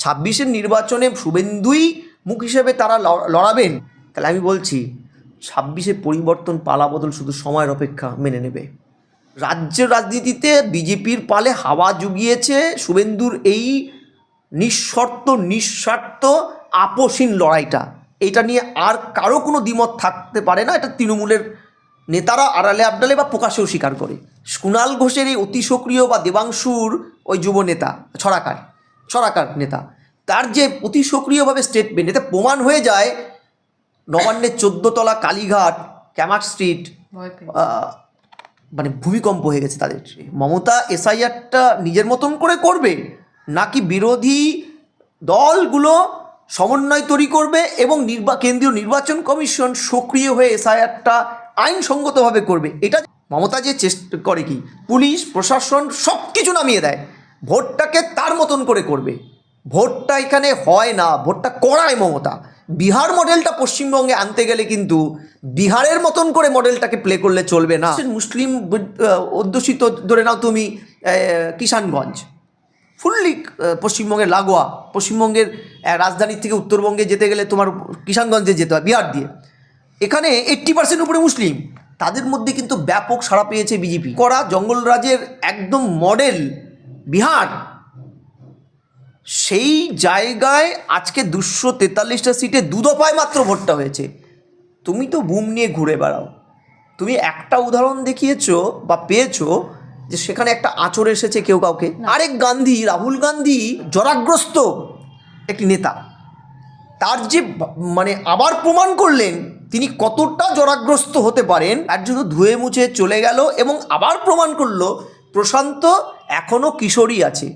ছাব্বিশের নির্বাচনে শুভেন্দুই মুখ হিসেবে তারা লড়াবেন। তাহলে আমি বলছি, ছাব্বিশে পরিবর্তন পালাবদল শুধু সময়ের অপেক্ষা মেনে নেবে। রাজ্য রাজনীতিতে বিজেপির পালে হাওয়া জুগিয়েছে শুভেন্দুর এই নিঃশর্ত, নিঃস্বার্থ, আপোষহীন লড়াইটা। এটা নিয়ে আর কারও কোনো দ্বিমত থাকতে পারে না। এটা তৃণমূলের নেতারা আড়ালে আবডালে বা প্রকাশেও স্বীকার করে। কুণাল ঘোষের এই অতি সক্রিয় বা দেবাংশুর ওই যুব নেতা, ছড়াকার। ছড়াকার নেতা। তার যে অতি সক্রিয়ভাবে স্টেটমেন্ট এতে প্রমাণ হয়ে যায় নবান্নের চোদ্দতলা কালীঘাট ক্যামাক স্ট্রিট মানে ভূমিকম্প হয়ে গেছে তাদের। মমতা এসআইআরটা নিজের মতন করে করবে নাকি বিরোধী দলগুলো সমন্বয় তৈরি করবে এবং নির্বা কেন্দ্রীয় নির্বাচন কমিশন সক্রিয় হয়ে এসআইআরটা আইনসঙ্গতভাবে করবে? এটা মমতা যে চেষ্টা করে কি? পুলিশ প্রশাসন সব কিছু নামিয়ে দেয়। ভোটটাকে তার মতন করে করবে। ভোটটা এখানে হয় না, ভোটটা করায় মমতা। বিহার মডেলটা পশ্চিমবঙ্গে আনতে গেলে কিন্তু বিহারের মতন করে মডেলটাকে প্লে করলে চলবে না। মুসলিম অধ্যুষিত, ধরে নাও তুমি কিষানগঞ্জ। ফুললি পশ্চিমবঙ্গের লাগোয়া। পশ্চিমবঙ্গের রাজধানীর থেকে উত্তরবঙ্গে যেতে গেলে তোমার কিষানগঞ্জে যেতে হয়, বিহার দিয়ে। এখানে এইট্টি পার্সেন্ট উপরে মুসলিম। তাদের মধ্যে কিন্তু ব্যাপক সাড়া পেয়েছে বিজেপি। করা জঙ্গলরাজের একদম মডেল বিহার। সেই জায়গায় আজকে দুশো তেতাল্লিশটা সিটে দু দফায় মাত্র ভোটটা হয়েছে। তুমি তো বুম নিয়ে ঘুরে বেড়াও। তুমি একটা উদাহরণ দেখিয়েছো বা পেয়েছ যে সেখানে একটা আচর এসেছে কেউ কাউকে। আরেক গান্ধী রাহুল গান্ধী জরাগ্রস্ত একটি নেতা। তার যে মানে আবার প্রমাণ করলেন তিনি কতটা জরাগ্রস্ত হতে পারেন। তার জন্য ধুয়ে মুছে চলে গেল এবং আবার প্রমাণ করল প্রশান্ত এখনও কিশোরী আছে।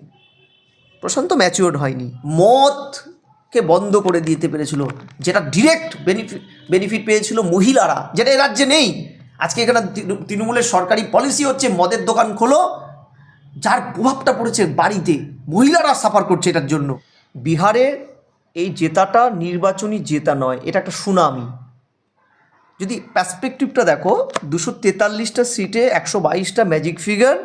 প্রশান্ত ম্যাচিওর হয়নি। মদকে বন্ধ করে দিতে পেরেছিল, যেটা ডিরেক্ট বেনিফিট বেনিফিট পেয়েছিল মহিলারা, যেটা এ রাজ্যে নেই। আজকে এখানে তৃণমূলের সরকারি পলিসি হচ্ছে মদের দোকান খোলো, যার প্রভাবটা পড়েছে বাড়িতে। মহিলারা সাফার করছে এটার জন্য। বিহারে এই জেতাটা নির্বাচনী জেতা নয়, এটা একটা সুনামি। যদি পার্সপেক্টিভটা দেখো, দুশো তেতাল্লিশটা সিটে একশো বাইশটা ম্যাজিক ফিগার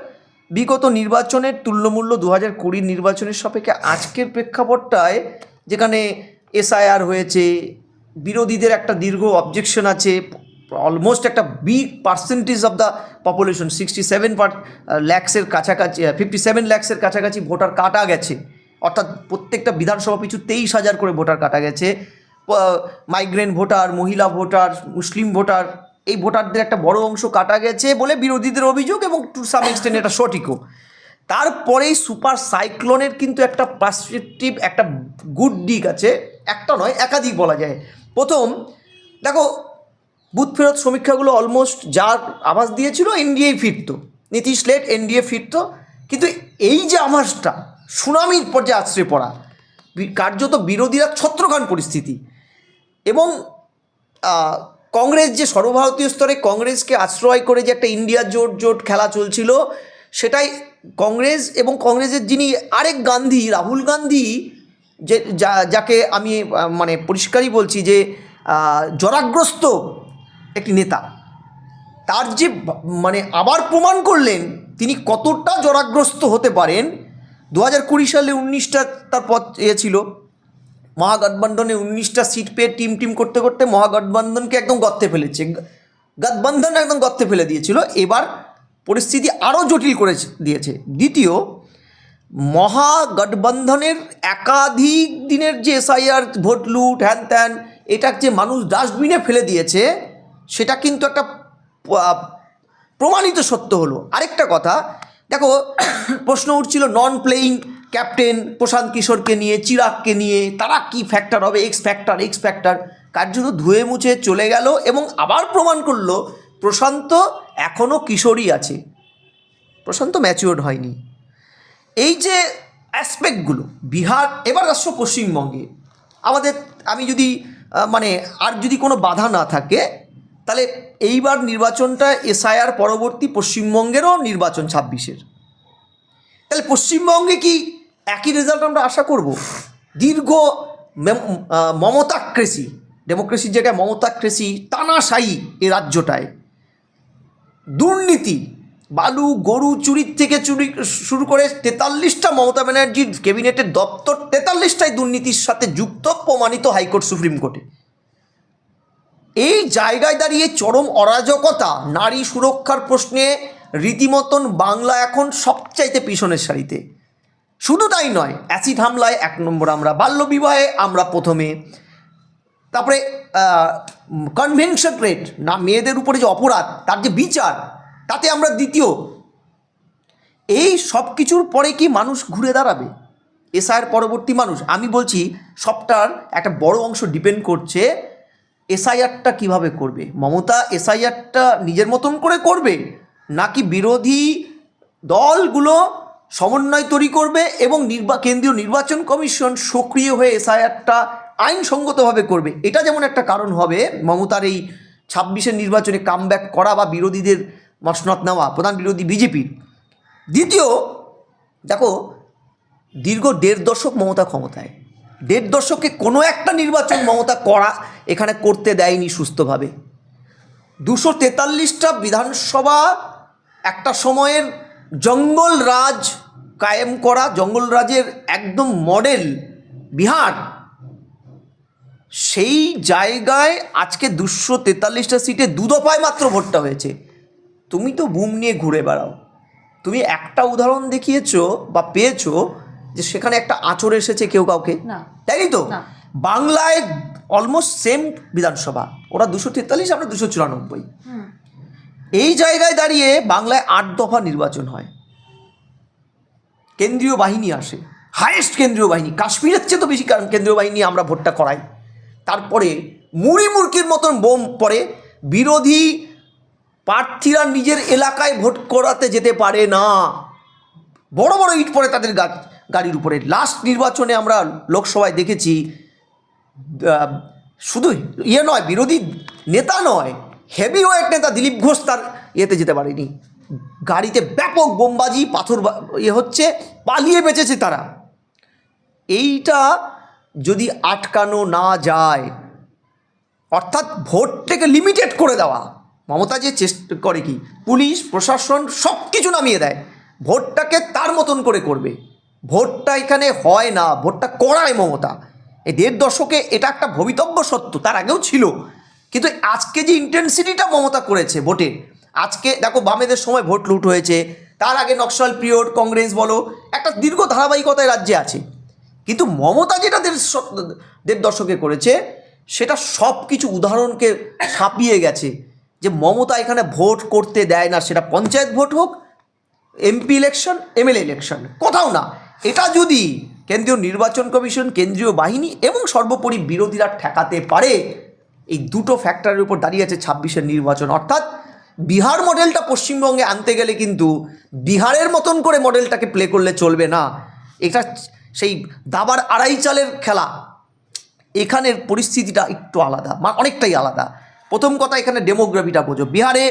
বিগত নির্বাচনের তুল্যমূল্য দু হাজার কুড়ির নির্বাচনের সাপেক্ষে আজকের প্রেক্ষাপটটায় যেখানে এসআইআর হয়েছে, বিরোধীদের একটা দীর্ঘ অবজেকশন আছে অলমোস্ট একটা big percentage of the population sixty seven per ল্যাক্সের কাছাকাছি ফিফটি সেভেন ল্যাক্সের কাছাকাছি ভোটার কাটা গেছে। অর্থাৎ প্রত্যেকটা বিধানসভা পিছু তেইশ হাজার করে ভোটার কাটা গেছে। মাইগ্রেন্ট ভোটার, মহিলা ভোটার, মুসলিম ভোটার এই ভোটারদের একটা বড় অংশ কাটা গেছে বলে বিরোধীদের অভিযোগ এবং টু সাম এক্সটেন্ট এটা সঠিকও। তারপরেই সুপার সাইক্লোনের কিন্তু একটা পার্সপেক্টিভ একটা গুড দিক আছে, একটা নয়, একাধিক বলা যায়। প্রথম, দেখো, বুথ ফেরত সমীক্ষাগুলো অলমোস্ট যার আভাস দিয়েছিল এনডিএ ফিরত। নীতিশ লেট এনডিএ ফিরত। কিন্তু এই যে আভাসটা, সুনামির পর্যায়ে আশ্রয় পড়া কার্যত বিরোধীরা ছত্রখান পরিস্থিতি। এবং কংগ্রেস যে সর্বভারতীয় স্তরে কংগ্রেসকে আশ্রয় করে যে একটা ইন্ডিয়া জোট জোট খেলা চলছিল, সেটাই কংগ্রেস এবং কংগ্রেসের যিনি আরেক গান্ধী, রাহুল গান্ধী, যে যাকে আমি মানে পরিষ্কারই বলছি যে জরাগ্রস্ত একটি নেতা। তার যে মানে আবার প্রমাণ করলেন তিনি কতটা জরাগ্রস্ত হতে পারেন। দু হাজার কুড়ি সালে উনিশটা তার পথ এ ছিল। মহাগঠবন্ধনে উনিশটা সিট পেয়ে টিম টিম করতে করতে মহাগঠবন্ধনকে একদম গর্তে ফেলেছে। গঠবন্ধন একদম গর্তে ফেলে দিয়েছিল। এবার পরিস্থিতি আরও জটিল করে দিয়েছে। দ্বিতীয়, মহাগঠবন্ধনের একাধিক দিনের যে এসআইআর ভোট লুট, হ্যান ত্যান এটা যে মানুষ ডাস্টবিনে ফেলে দিয়েছে, সেটা কিন্তু একটা প্রমাণিত সত্য হলো। আরেকটা কথা, দেখো, প্রশ্ন উঠছিল নন প্লেয়িং ক্যাপ্টেন প্রশান্ত কিশোরকে নিয়ে, চিরাগকে নিয়ে, তারা কি ফ্যাক্টর হবে এক্স ফ্যাক্টর এক্স ফ্যাক্টর কার জন্য ধুয়ে মুছে চলে গেল এবং আবার প্রমাণ করল, প্রশান্ত এখনও কিশোরই আছে। প্রশান্ত ম্যাচিওর্ড হয়নি। এই যে অ্যাসপেক্টগুলো বিহার, এবার আসছো পশ্চিমবঙ্গে। আমাদের, আমি যদি মানে আর যদি কোনো বাধা না থাকে, তাহলে এইবার নির্বাচনটা এসআইআর পরবর্তী পশ্চিমবঙ্গেরও নির্বাচন ছাব্বিশের। তাহলে পশ্চিমবঙ্গে কি একই রেজাল্ট আমরা আশা করব। দীর্ঘ মমতাক্রেসি ডেমোক্রেসির জায়গায় মমতাক্রেসি টানাশায়ী এ রাজ্যটায়। দুর্নীতি, বালু, গরু চুরির থেকে চুরি, শুরু করে তেতাল্লিশটা মমতা ব্যানার্জির ক্যাবিনেটের দপ্তর তেতাল্লিশটাই দুর্নীতির সাথে যুক্ত, প্রমাণিত হাইকোর্ট, সুপ্রিম কোর্টে। এই জায়গায় দাঁড়িয়ে চরম অরাজকতা, নারী সুরক্ষার প্রশ্নে রীতিমতন বাংলা এখন সবচাইতে পিছনের সারিতে। শুধু তাই নয়, অ্যাসিড হামলায় এক নম্বর আমরা বাল্যবিবাহে আমরা প্রথমে। তারপরে কনভেনশন রেট না, মেয়েদের উপরে যে অপরাধ, তার যে বিচার, তাতে আমরা দ্বিতীয়। এই সব কিছুর পরে কি মানুষ ঘুরে দাঁড়াবে? এসআইয়ের পরবর্তী মানুষ, আমি বলছি, সবটার একটা বড় অংশ ডিপেন্ড করছে এসআইআরটা কীভাবে করবে? মমতা এসআইআরটা নিজের মতন করে করবে? নাকি বিরোধী দলগুলো সমন্বয় তৈরি করবে এবং নির্বা, কেন্দ্রীয় নির্বাচন কমিশন সক্রিয় হয়ে এসআইআরটা আইনসঙ্গতভাবে করবে। এটা যেমন একটা কারণ হবে, মমতার এই ছাব্বিশের নির্বাচনে কামব্যাক করা বা বিরোধীদের মসনদ নেওয়া, প্রধান বিরোধী বিজেপির দ্বিতীয়, দেখো, দীর্ঘ দেড় দশক মমতা ক্ষমতায়। দেড় দশকে কোনো একটা নির্বাচন মমতা করা এখানে করতে দেয়নি সুস্থভাবে। দুশো তেতাল্লিশটা বিধানসভা একটা সময়ের জঙ্গল রাজ কায়েম করা জঙ্গল রাজের একদম মডেল বিহার। সেই জায়গায় আজকে দুশো তেতাল্লিশটা সিটে দু দফায় মাত্র ভোটটা হয়েছে। তুমি তো বুম নিয়ে ঘুরে বেড়াও। তুমি একটা উদাহরণ দেখিয়েছো বা পেয়েছ যে সেখানে একটা আঁচড় এসেছে কেউ কাউকে। তাই তো? বাংলায় অলমোস্ট সেম বিধানসভা। ওরা দুশো তেতাল্লিশ আমরা দুশো চুরানব্বই। এই জায়গায় দাঁড়িয়ে বাংলায় আট দফা নির্বাচন হয়। কেন্দ্রীয় বাহিনী আসে। হায়েস্ট কেন্দ্রীয় বাহিনী। কাশ্মীরের চেয়ে তো বেশি কারণ কেন্দ্রীয় বাহিনী আমরা ভোটটা করাই। তারপরে মুড়ি মুরকির মতন বোম পড়ে। বিরোধী প্রার্থীরা নিজের এলাকায় ভোট করাতে যেতে পারে না। বড় বড় ইট পড়ে তাদের গাড়ির উপরে। লাস্ট নির্বাচনে আমরা লোকসভায় দেখেছি শুধু ইয়ে নয়, বিরোধী নেতা নয় হেভি ওয়েট নেতা দিলীপ ঘোষ তার ইয়েতে যেতে পারেনি। গাড়িতে ব্যাপক বোমবাজি, পাথর ইয়ে হচ্ছে, পালিয়ে বেঁচেছে তারা। এইটা যদি আটকানো না যায়, অর্থাৎ ভোটটাকে লিমিটেড করে দেওয়া, মমতা যে চেষ্টা করে কি? পুলিশ, প্রশাসন সব কিছু নামিয়ে দেয়। ভোটটাকে তার মতন করে করবে। ভোটটা এখানে হয় না, ভোটটা করায় মমতা। এই দেড় দশকে এটা একটা ভবিতব্য সত্য, তার আগেও ছিল। কিন্তু আজকে যে ইন্টেন্সিটিটা মমতা করেছে ভোটে, আজকে দেখো বামেদের সময় ভোট লুট হয়েছে, তার আগে নকশাল পিরিয়ড, কংগ্রেস বলো, একটা দীর্ঘ ধারাবাহিকতায় রাজ্যে আছে। কিন্তু মমতা যেটা দেড় দশকে করেছে, সেটা সব কিছু উদাহরণকে ছাপিয়ে গেছে, যে মমতা এখানে ভোট করতে দেয় না, সেটা পঞ্চায়েত ভোট হোক এমপি ইলেকশন এমএলএ ইলেকশন কোথাও না। এটা যদি কেন্দ্রীয় নির্বাচন কমিশন, কেন্দ্রীয় বাহিনী এবং সর্বোপরি বিরোধীরা ঠেকাতে পারে এই দুটো ফ্যাক্টরের উপর দাঁড়িয়ে আছে ছাব্বিশের নির্বাচন। অর্থাৎ বিহার মডেলটা পশ্চিমবঙ্গে আনতে গেলে কিন্তু বিহারের মতন করে মডেলটাকে প্লে করলে চলবে না। এটা সেই দাবার আড়াই চালের খেলা। এখানের পরিস্থিতিটা একটু আলাদা, মা অনেকটাই আলাদা। প্রথম কথা, এখানে ডেমোগ্রাফিটা বোঝো। বিহারে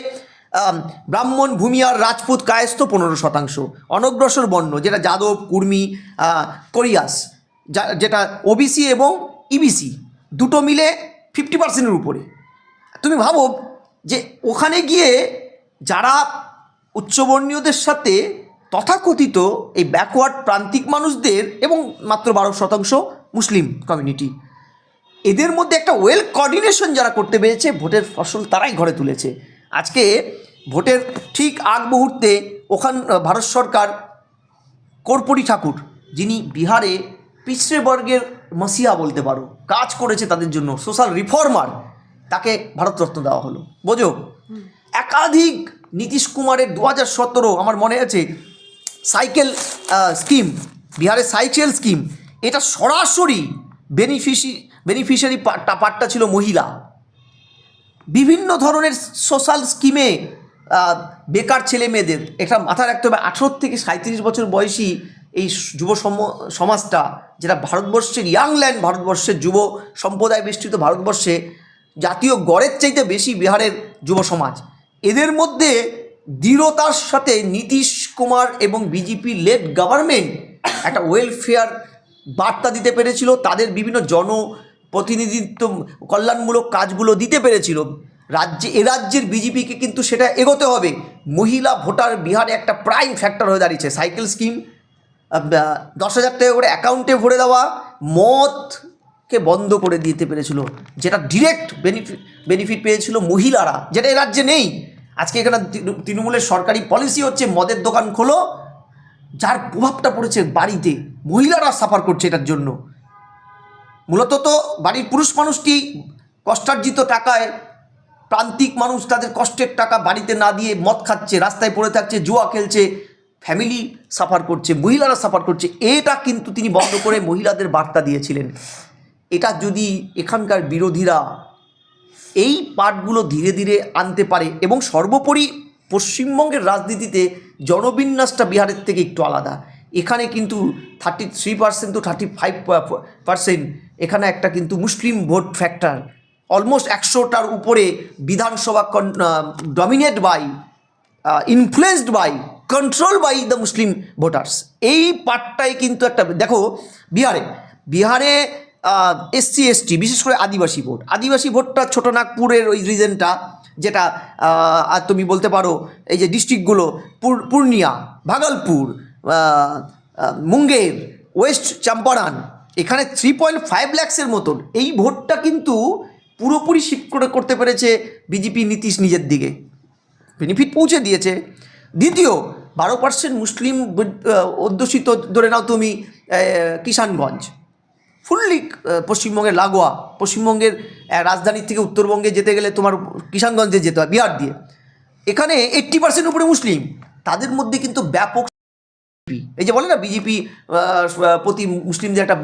ব্রাহ্মণ ভূমিয়ার রাজপুত কায়স্থ পনেরো শতাংশ। অনগ্রসর বর্ণ, যেটা যাদব, কুর্মি কোরিয়াস যেটা ওবিসি এবং ইবিসি দুটো মিলে ফিফটি পার্সেন্টের উপরে। তুমি ভাবো যে ওখানে গিয়ে যারা উচ্চবর্ণীয়দের সাথে তথাকথিত এই ব্যাকওয়ার্ড প্রান্তিক মানুষদের এবং মাত্র বারো শতাংশ মুসলিম কমিউনিটি এদের মধ্যে একটা ওয়েল কোঅর্ডিনেশন যারা করতে পেরেছে, ভোটের ফসল তারাই ঘরে তুলেছে। আজকে ভোটের ঠিক আগ মুহূর্তে ওখান, ভারত সরকার কর্পূরী ঠাকুর, যিনি বিহারে পিছড়ে বর্গের মসিহা বলতে পারো। কাজ করেছে তাদের জন্য সোশ্যাল রিফর্মার তাকে ভারতরত্ন দেওয়া হলো। বোঝো? একাধিক নীতিশ কুমারের দু হাজার সতেরো, আমার মনে আছে সাইকেল স্কিম বিহারের সাইকেল স্কিম এটা সরাসরি বেনিফিশি বেনিফিশিয়ারি পার্টটা ছিল মহিলা। বিভিন্ন ধরনের সোশ্যাল স্কিমে বেকার ছেলে মেয়েদের, এটা মাথায় রাখতে হবে, আঠেরো থেকে সাঁত্রিশ বছর বয়সী এই যুব সম- সমাজটা, যেটা ভারতবর্ষের ইয়াংল্যান্ড ভারতবর্ষের যুব সম্প্রদায় বেষ্টিত ভারতবর্ষে জাতীয় গড়ের চাইতে বেশি বিহারের যুব সমাজ। এদের মধ্যে দৃঢ়তার সাথে নীতিশ কুমার এবং বিজেপি লেড গভর্নমেন্ট একটা ওয়েলফেয়ার বার্তা দিতে পেরেছিল, তাদের বিভিন্ন জন প্রতিনিধিত্ব কল্যাণমূলক কাজগুলো দিতে পেরেছিল। রাজ্যে, এ রাজ্যের বিজেপিকে কিন্তু সেটা এগোতে হবে। মহিলা ভোটার বিহারে একটা প্রাইম ফ্যাক্টর হয়ে দাঁড়িয়েছে সাইকেল স্কিম দশ হাজার টাকা করে অ্যাকাউন্টে ভরে দেওয়া মদকে বন্ধ করে দিতে পেরেছিল, যেটা ডিরেক্ট বেনিফিট বেনিফিট পেয়েছিল মহিলারা, যেটা এ রাজ্যে নেই। আজকে এখানে তৃণমূলের সরকারি পলিসি হচ্ছে মদের দোকান খোলো, যার প্রভাবটা পড়েছে বাড়িতে, মহিলারা সাফার করছে এটার জন্য। মূলত তো বাড়ির পুরুষ মানুষটি কষ্টার্জিত টাকায়, প্রান্তিক মানুষ তাদের কষ্টের টাকা বাড়িতে না দিয়ে মদ খাচ্ছে, রাস্তায় পড়ে থাকছে, জুয়া খেলছে ফ্যামিলি সাফার করছে, মহিলারা সাফার করছে, এটা কিন্তু তিনি বন্ধ করে মহিলাদের বার্তা দিয়েছিলেন। এটা যদি এখানকার বিরোধীরা এই পাঠগুলো ধীরে ধীরে আনতে পারে এবং সর্বোপরি পশ্চিমবঙ্গের রাজনীতিতে জনবিন্যাসটা বিহারের থেকে একটু আলাদা। এখানে কিন্তু thirty three percent to thirty five percent এখানে একটা কিন্তু মুসলিম ভোট ফ্যাক্টর অলমোস্ট একশোটার উপরে বিধানসভা dominate by influenced by control by the Muslim voters এই পার্টটাই কিন্তু একটা, দেখো, বিহারে বিহারে এসসি এসটি বিশেষ করে আদিবাসী ভোট। আদিবাসী ভোটটা ছোটো নাগপুরের ওই রিজনটা যেটা আর তুমি বলতে পারো, এই যে ডিস্ট্রিক্টগুলো পুর- পূর্ণিয়া, ভাগলপুর মুঙ্গের, ওয়েস্ট চম্পারণ, এখানে থ্রি পয়েন্ট ফাইভ ল্যাক্সের মতন। এই ভোটটা কিন্তু পুরোপুরি শিফট করে করতে পেরেছে বিজেপি নীতিশ নিজের দিকে। বেনিফিট পৌঁছে দিয়েছে। দ্বিতীয় বারো পার্সেন্ট মুসলিম অধ্যুষিত, ধরে নাও তুমি কিষানগঞ্জ। ফুললি পশ্চিমবঙ্গের লাগোয়া, পশ্চিমবঙ্গের রাজধানীর থেকে উত্তরবঙ্গে যেতে গেলে তোমার কিষানগঞ্জে যেতে হয়, বিহার দিয়ে। এখানে এইট্টি পার্সেন্ট উপরে মুসলিম। তাদের মধ্যে কিন্তু ব্যাপক এই যে বলে না বিজেপি প্রতি মুসলিমদের একটা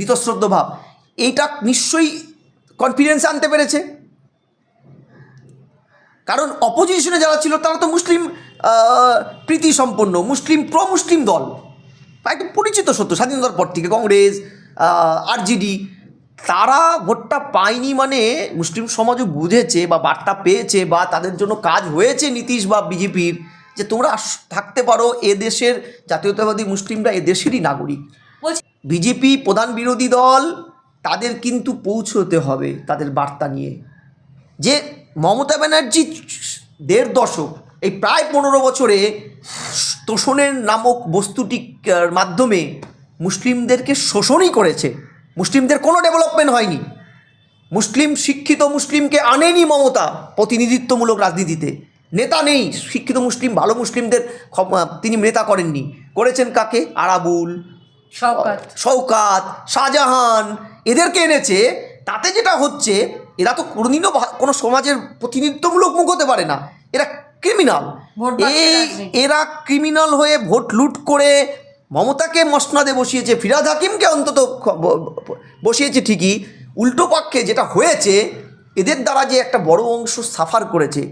বিতশ্রদ্ধ ভাব। এইটা নিশ্চয়ই কনফিডেন্স আনতে পেরেছে। কারণ অপোজিশনে যারা ছিল, তারা তো মুসলিম আহ, প্রীতি সম্পন্ন মুসলিম প্রো মুসলিম দল। একদম পরিচিত সত্য স্বাধীনতার পর থেকে কংগ্রেস আরজিডি। তারা ভোটটা পায়নি মানে মুসলিম সমাজও বুঝেছে বা বার্তা পেয়েছে বা তাদের জন্য কাজ হয়েছে নীতিশ বা বিজেপির যে তোমরা থাকতে পারো এ দেশের জাতীয়তাবাদী মুসলিমরা এ দেশেরই নাগরিক। বলছি বিজেপি প্রধান বিরোধী দল তাদের কিন্তু পৌঁছতে হবে তাদের বার্তা নিয়ে। যে মমতা ব্যানার্জি দেড় দশক এই প্রায় পনেরো বছরে তোষণের নামক বস্তুটির মাধ্যমে মুসলিমদেরকে শোষণই করেছে। মুসলিমদের কোনো ডেভেলপমেন্ট হয়নি। মুসলিম শিক্ষিত মুসলিমকে আনেনি মমতা প্রতিনিধিত্বমূলক রাজনীতিতে। নেতা নেই শিক্ষিত মুসলিম ভালো মুসলিমদের তিনি নেতা করেননি। করেছেন কাকে? আরাবুল শওকাত। শওকাত শাহজাহান। এদেরকে এনেছে তাতে যেটা হচ্ছে এরা তো কোনোদিনও কোনো সমাজের প্রতিনিধিত্বমূলক মুখ হতে পারে না। এরা ক্রিমিনাল। এই এরা ক্রিমিনাল হয়ে ভোট লুট করে মমতাকে মসনাদে বসিয়েছে ফিরাদ হাকিমকে অন্তত বসিয়েছে ঠিকই। উল্টো পক্ষে যেটা হয়েছে এদের দ্বারা যে একটা বড় অংশ সাফার করেছে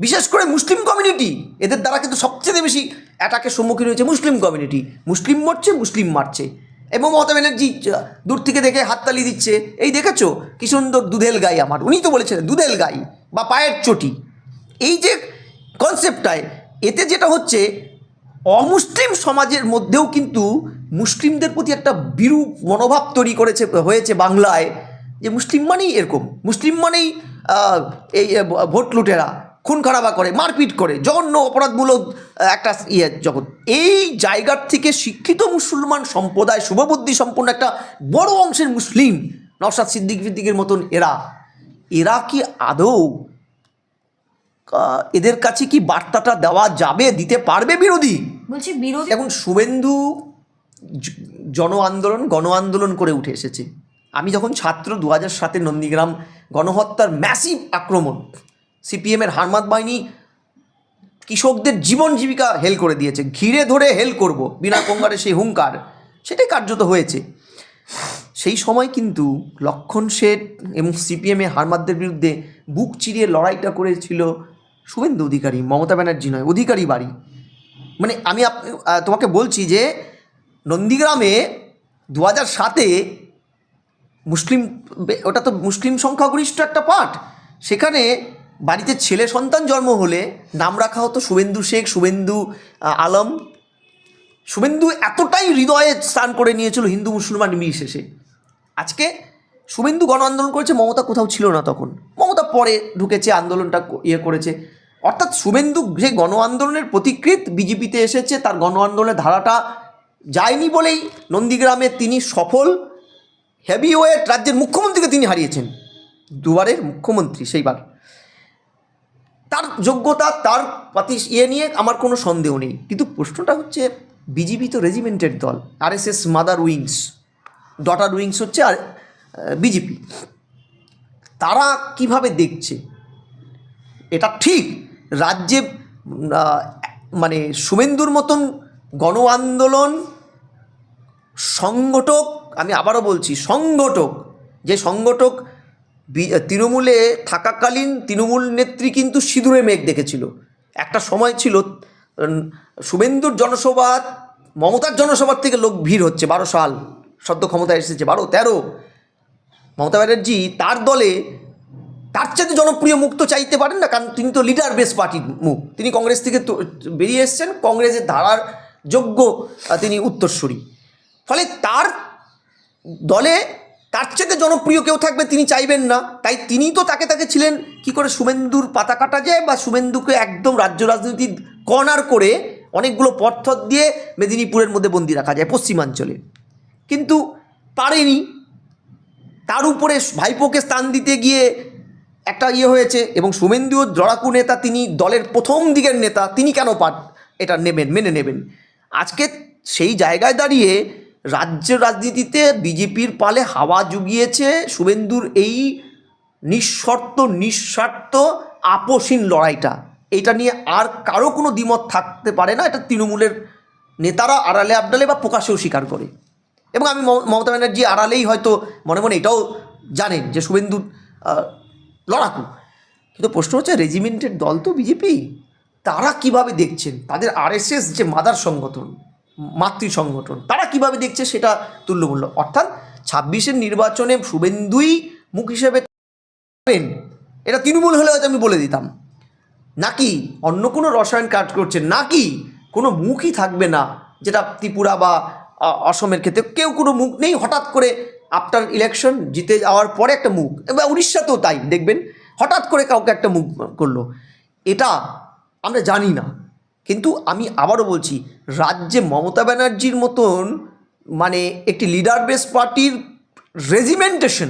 বিশেষ করে মুসলিম কমিউনিটি এদের দ্বারা কিন্তু সবচেয়ে বেশি অ্যাটাকের সম্মুখীন হয়েছে মুসলিম কমিউনিটি মুসলিম মরছে মুসলিম মারছে। এবং মমতা ব্যানার্জি দূর থেকে দেখে হাততালি দিচ্ছে। এই দেখেছ? কি সুন্দর দুধেল গাই আমার। উনি তো বলেছিলেন দুধেল গাই বা পায়ের চটি। এই যে কনসেপ্টটায় এতে যেটা হচ্ছে, অমুসলিম সমাজের মধ্যেও কিন্তু মুসলিমদের প্রতি একটা বিরূপ মনোভাব তৈরি করেছে, হয়েছে বাংলায়, যে মুসলিম মানেই এরকম। মুসলিম মানেই এই ভোট লুটেরা, খুন খারাপা করে, মারপিট করে, জঘন্য অপরাধমূলক, একটা ইয়ে জগৎ। এই জায়গার থেকে শিক্ষিত মুসলমান সম্প্রদায়, শুভবুদ্ধি সম্পন্ন একটা বড় অংশের মুসলিম, নওশাদ সিদ্দিক ফিদ্দিকের মতন এরা এরা কি আদৌ এদের কাছে কি বার্তাটা দেওয়া যাবে দিতে পারবে বিরোধী? বলছি বিরোধী এখন শুভেন্দু জন আন্দোলন গণ আন্দোলন করে উঠে এসেছে। আমি যখন ছাত্র দু হাজার সাতে নন্দীগ্রাম গণহত্যার ম্যাসিভ আক্রমণ সিপিএমের হারমাত বাহিনী কৃষকদের জীবন জীবিকা হেল করে দিয়েছে। ঘিরে ধরে হেল করব বিনা কঙ্গারে সেই হুঙ্কার সেটাই কার্যত হয়েছে। সেই সময় কিন্তু লক্ষণ শেঠ এবং সিপিএমে হারমাদদের বিরুদ্ধে বুক চিরিয়ে লড়াইটা করেছিল শুভেন্দু অধিকারী, মমতা ব্যানার্জি নয়, অধিকারী বাড়ি। মানে আমি তোমাকে বলছি যে নন্দীগ্রামে দু হাজার সাতে মুসলিম ওটা তো মুসলিম সংখ্যাগরিষ্ঠ একটা পাঠ সেখানে বাড়িতে ছেলে সন্তান জন্ম হলে নাম রাখা হতো শুভেন্দু শেখ, শুভেন্দু আলম। শুভেন্দু এতটাই হৃদয়ে স্থান করে নিয়েছিল হিন্দু মুসলমান নির্বিশেষে। আজকে শুভেন্দু গণ আন্দোলন করেছে, মমতা কোথাও ছিল না তখন। মমতা পরে ঢুকেছে, আন্দোলনটা ইয়ে করেছে। অর্থাৎ শুভেন্দু যে গণ আন্দোলনের প্রতিকৃত বিজেপিতে এসেছে, তার গণ আন্দোলনের ধারাটা যায়নি বলেই নন্দীগ্রামে তিনি সফল। হেভি ওয়েট রাজ্যের মুখ্যমন্ত্রীকে তিনি হারিয়েছেন। দুবারের মুখ্যমন্ত্রী সেইবার। তার যোগ্যতা, তার পাতি ইয়ে নিয়ে আমার কোনো সন্দেহ নেই। কিন্তু প্রশ্নটা হচ্ছে, বিজেপি তো রেজিমেন্টের দল, RSS mother wings daughter wings হচ্ছে আর বিজেপি। তারা কীভাবে দেখছে? এটা ঠিক রাজ্যে মানে শুভেন্দুর মতন গণ আন্দোলন সংগঠক, আমি আবারও বলছি, সংগঠক, যে সংগঠক তৃণমূলে থাকাকালীন তৃণমূল নেত্রী কিন্তু সিঁদুরে মেঘ দেখেছিল। একটা সময় ছিল শুভেন্দুর জনসভা, মমতার জনসভার থেকে লোক ভিড় হচ্ছে, বারো সাল, সদ্য ক্ষমতায় এসেছে, বারো, তেরো। মমতা ব্যানার্জি তার দলে তার চাইতে জনপ্রিয় মুখ তো চাইতে পারেন না, কারণ তিনি তো লিডার বেস পার্টির মুখ। তিনি কংগ্রেস থেকে বেরিয়ে এসছেন, কংগ্রেসের ধারার যোগ্য তিনি উত্তরসূরি। ফলে তার দলে তার চেয়ে জনপ্রিয় কেউ থাকবে তিনি চাইবেন না, তাই তিনি তো তাকে তাকে ছিলেন, কি করে শুভেন্দুর পাতা কাটা যায় বা শুভেন্দুকে একদম রাজ্য রাজনীতির কর্নার করে অনেকগুলো পথ দিয়ে মেদিনীপুরের মধ্যে বন্দি রাখা যায় পশ্চিমাঞ্চলে। কিন্তু পারেনি। তার উপরে ভাইপোকে স্থান দিতে গিয়ে একটা ইয়ে হয়েছে এবং শুভেন্দুও জড়াকু নেতা তিনি দলের প্রথম দিকের নেতা তিনি কেন পাট এটা নেবেন মেনে নেবেন? আজকে সেই জায়গায় দাঁড়িয়ে রাজ্য রাজনীতিতে বিজেপির পালে হাওয়া জুগিয়েছে শুভেন্দুর এই নিঃশর্ত নিঃস্বার্থ আপোষহীন লড়াইটা। এটা নিয়ে আর কারও কোনো দ্বিমত থাকতে পারে না এটা তৃণমূলের নেতারা আড়ালে আবডালে বা প্রকাশেও স্বীকার করে। এবং আমি মম- মমতা ব্যানার্জি আড়ালেই হয়তো মনে মনে এটাও জানেন যে শুভেন্দু আহ, লড়াকু। কিন্তু প্রশ্ন হচ্ছে রেজিমেন্টের দল তো বিজেপি তারা কীভাবে দেখছেন? তাদের আরএসএস যে মাদার সংগঠন, মাতৃ সংগঠন, তারা কীভাবে দেখছে সেটা তুল্যমূল্য অর্থাৎ ছাব্বিশের নির্বাচনে শুভেন্দুই মুখ হিসেবে এটা তৃণমূল হলে হয়তো আমি বলে দিতাম। নাকি অন্য কোনো রসায়ন কাজ করছে? নাকি কোনো মুখই থাকবে না, যেটা ত্রিপুরা বা অসমের ক্ষেত্রে? কেউ কোনো মুখ নেই হঠাৎ করে আফটার ইলেকশন জিতে যাওয়ার পরে একটা মুখ। বা উড়িষ্যাতেও তাই, দেখবেন, হঠাৎ করে কাউকে একটা মুখ করল। এটা আমরা জানি না। কিন্তু আমি আবারও বলছি, রাজ্যে মমতা ব্যানার্জির মতন মানে একটি লিডার বেস পার্টির রেজিমেন্টেশন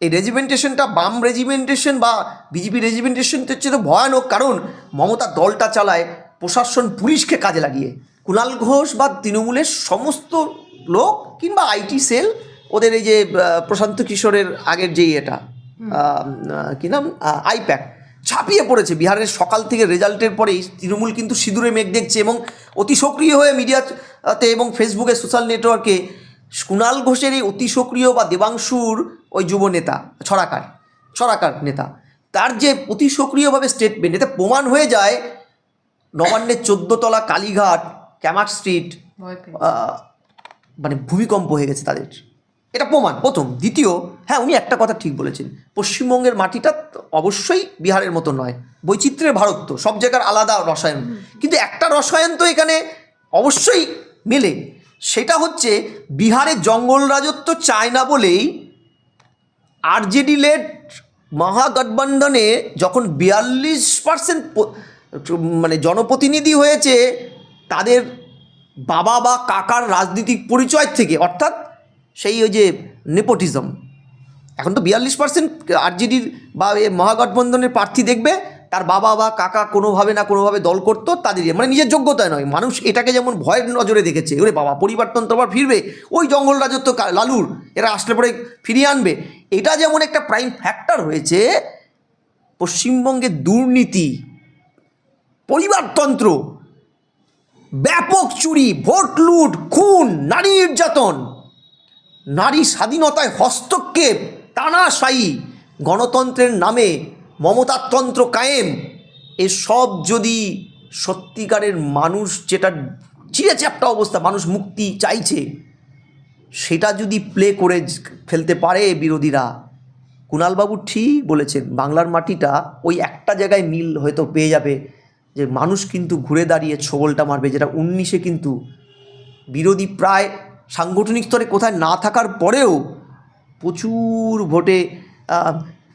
এই রেজিমেন্টেশনটা বাম রেজিমেন্টেশন বা বিজেপি রেজিমেন্টেশনটা হচ্ছে তো ভয়ানক কারণ, মমতা দলটা চালায় প্রশাসন পুলিশকে কাজে লাগিয়ে। কুণাল ঘোষ বা তৃণমূলের সমস্ত লোক কিংবা আইটি সেল ওদের এই যে প্রশান্ত কিশোরের আগের যেই এটা কী নাম? আইপ্যাক ছাপিয়ে পড়েছে। বিহারের সকাল থেকে রেজাল্টের পরেই তৃণমূল কিন্তু সিঁদুরে মেঘ দেখছে এবং অতি সক্রিয় হয়ে মিডিয়াতে এবং ফেসবুকে সোশ্যাল নেটওয়ার্কে কুণাল ঘোষের এই অতি সক্রিয় বা দেবাংশুর ওই যুব নেতা ছড়াকার ছড়াকার নেতা তার যে অতি সক্রিয়ভাবে স্টেটমেন্ট এতে প্রমাণ হয়ে যায় নবান্নের চোদ্দতলা কালীঘাট ক্যামাক স্ট্রিট মানে ভূমিকম্প হয়ে গেছে তাদের। এটা প্রমাণ। প্রথম। দ্বিতীয় হ্যাঁ উনি একটা কথা ঠিক বলেছেন। পশ্চিমবঙ্গের মাটিটা অবশ্যই বিহারের মতো নয়। বৈচিত্র্যের ভারত তো সব জায়গার আলাদা রসায়ন। কিন্তু একটা রসায়ন তো এখানে অবশ্যই মেলে। সেটা হচ্ছে বিহারের জঙ্গল রাজত্ব চায় না বলেই আরজেডি লেড মহাগঠবন্ধনে যখন বিয়াল্লিশ পার্সেন্ট মানে জনপ্রতিনিধি হয়েছে তাদের বাবা বা কাকার রাজনৈতিক পরিচয় থেকে অর্থাৎ সেই ওই যে নেপোটিজম। এখন তো বিয়াল্লিশ পার্সেন্ট আরজেডির বা এ মহাগঠবন্ধনের প্রার্থী দেখবে, তার বাবা বা কাকা কোনোভাবে না কোনোভাবে দল করতো তাদেরই মানে নিজের যোগ্যতায় নয়, মানুষ এটাকে যেমন ভয়ের নজরে দেখেছে, ওরে বাবা, পরিবর্তন আবার ফিরবে। ওই জঙ্গল রাজত্ব লালুর, এরা আসলে পরে ফিরিয়ে আনবে। এটা যেমন একটা প্রাইম ফ্যাক্টর হয়েছে, পশ্চিমবঙ্গের দুর্নীতি, পরিবারতন্ত্র, ব্যাপক চুরি ভোট লুট খুন, নারী নির্যাতন নারী স্বাধীনতায় হস্তক্ষেপ, তানাশায়ী, গণতন্ত্রের নামে মমতাতন্ত্র কায়েম। এসব যদি সত্যিকারের মানুষ যেটা চিড়ে অবস্থা, মানুষ মুক্তি চাইছে, সেটা যদি প্লে করে ফেলতে পারে বিরোধীরা, কুণালবাবু ঠিক বলেছেন, বাংলার মাটিটা ওই একটা জায়গায় মিল হয়তো পেয়ে যাবে যে মানুষ কিন্তু ঘুরে দাঁড়িয়ে ছোবলটা মারবে, যেটা উনিশে কিন্তু বিরোধী প্রায় সাংগঠনিক স্তরে কোথায় না থাকার পরেও প্রচুর ভোটে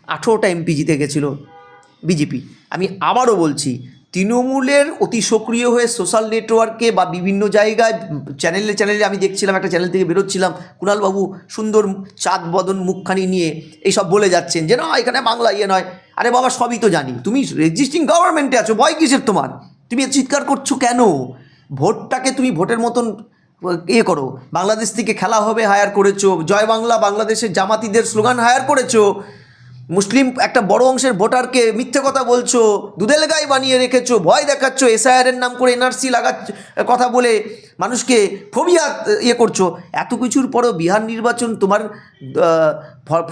আঠেরোটা এমপি জিতে গেছিল বিজেপি। আমি আবারও বলছি, তৃণমূলের অতি সক্রিয় হয়ে সোশ্যাল নেটওয়ার্কে বা বিভিন্ন জায়গায় চ্যানেলে চ্যানেলে আমি দেখছিলাম, একটা চ্যানেল থেকে বেরোচ্ছিলাম, কুণালবাবু সুন্দর চাঁদ বদন মুখখানি নিয়ে এইসব বলে যাচ্ছেন যে, না, এখানে বাংলা ইয়ে নয়। আরে বাবা, সবই তো জানি। তুমি রেজিস্টিং গভর্নমেন্টে আছো, ভয় কিসের তোমার? তুমি চিৎকার করছ কেন? ভোটটাকে তুমি ভোটের মতন ইয়ে করো, বাংলাদেশ থেকে খেলা হবে হায়ার করেছ, জয় বাংলা বাংলাদেশের জামাতিদের স্লোগান হায়ার করেছ, মুসলিম একটা বড় অংশের ভোটারকে মিথ্যে কথা বলছো, দুধেল গায়ে বানিয়ে রেখেছো, ভয় দেখাচ্ছ এসআইআরের নাম করে এনআরসি লাগাচ্ছ কথা বলে মানুষকে ফোবিয়া ইয়ে করছ। এত কিছুর পরও বিহার নির্বাচন তোমার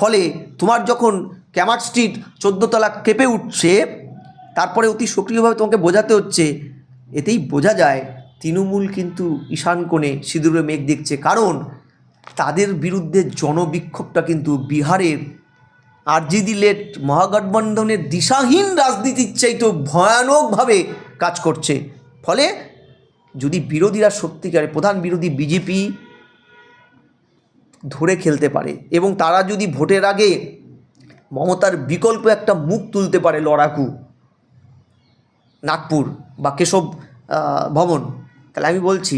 ফলে তোমার যখন ক্যামার স্ট্রিট চোদ্দোতলা কেঁপে উঠছে, তারপরে অতি সক্রিয়ভাবে তোমাকে বোঝাতে হচ্ছে, এতেই বোঝা যায় তৃণমূল কিন্তু ঈশান কোণে সিঁদুরে মেঘ দেখছে। কারণ তাদের বিরুদ্ধে জনবিক্ষোভটা কিন্তু বিহারের আরজিডি লেট মহাগঠবন্ধনের দিশাহীন রাজনীতির চাইতেও ভয়ানকভাবে কাজ করছে। ফলে যদি বিরোধীরা সত্যিকারে প্রধান বিরোধী বিজেপি ধরে খেলতে পারে এবং তারা যদি ভোটের আগে মমতার বিকল্প একটা মুখ তুলতে পারে লড়াকু, নাগপুর বা কেশব ভবন তাহলে আমি বলছি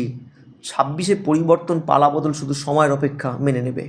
ছাব্বিশে পরিবর্তন পালাবদল শুধু সময়ের অপেক্ষা মেনে নেবে।